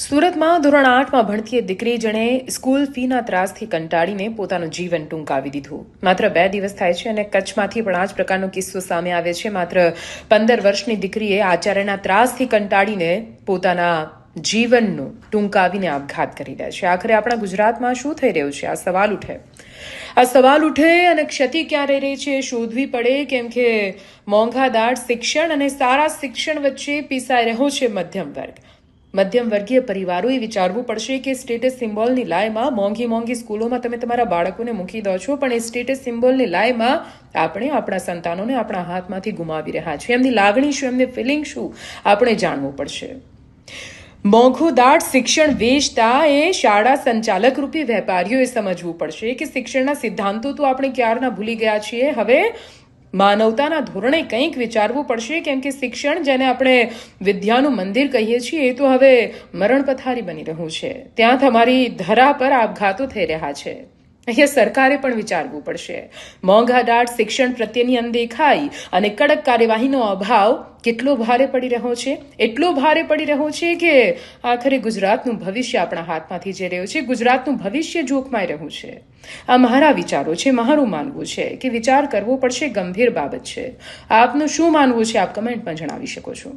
સુરતમાં ધોરણ આઠમાં ભણતી એક દીકરી જેણે સ્કૂલ ફીના ત્રાસથી કંટાળીને પોતાનું જીવન ટૂંકાવી દીધું. માત્ર બે દિવસ થાય છે અને કચ્છમાંથી પણ આ જ પ્રકારનો કિસ્સો સામે આવે છે. માત્ર પંદર વર્ષની દીકરીએ આચાર્યના ત્રાસથી કંટાળીને પોતાના જીવનનું ટૂંકાવીને આપઘાત કરી દે છે. આખરે આપણા ગુજરાતમાં શું થઈ રહ્યું છે? આ સવાલ ઉઠે. આ સવાલ ઉઠે અને ક્ષતિ ક્યાં રહી રહી છે શોધવી પડે, કેમ કે મોંઘાદાટ શિક્ષણ અને સારા શિક્ષણ વચ્ચે પીસાઈ રહ્યો છે મધ્યમ વર્ગ. મધ્યમ વર્ગીય પરિવારોએ વિચારવું પડશે કે સ્ટેટસ સિમ્બોલની લાયમાં મોંઘી મોંઘી સ્કૂલોમાં તમે તમારા બાળકોને મૂકી દો છો, પણ એ સ્ટેટસ સિમ્બોલની લાયમાં આપણે આપણા સંતાનોને આપણા હાથમાંથી ગુમાવી રહ્યા છીએ. એમની લાગણી શું, એમની ફિલિંગ શું, આપણે જાણવું પડશે. મોંઘું દાટ શિક્ષણ વેચતા એ શાળા સંચાલક રૂપી વેપારીઓએ સમજવું પડશે કે શિક્ષણના સિદ્ધાંતો તો આપણે ક્યારના ભૂલી ગયા છીએ. હવે માનવતાના ધોરણે કંઈક વિચારવું પડશે, કેમ કે શિક્ષણ જેને આપણે વિદ્યાનું મંદિર કહીએ છીએ, એ તો હવે મરણ પથારી બની રહ્યું છે. ત્યાં તમારી ધરા પર આપઘાતો થઈ રહ્યા છે. અહીંયા સરકારે પણ વિચારવું પડશે. મોંઘાદાટ શિક્ષણ પ્રત્યેની અનદેખાઈ અને કડક કાર્યવાહીનો અભાવ કેટલો ભારે પડી રહ્યો છે? એટલો ભારે પડી રહ્યો છે કે આખરે ગુજરાતનું ભવિષ્ય આપણા હાથમાંથી જઈ રહ્યું છે, ગુજરાતનું ભવિષ્ય જોખમાઈ રહ્યું છે. આ મારા વિચારો છે, મારું માનવું છે કે વિચાર કરવો પડશે, ગંભીર બાબત છે. આપનું શું માનવું છે, આપ કમેન્ટમાં જણાવી શકો છો.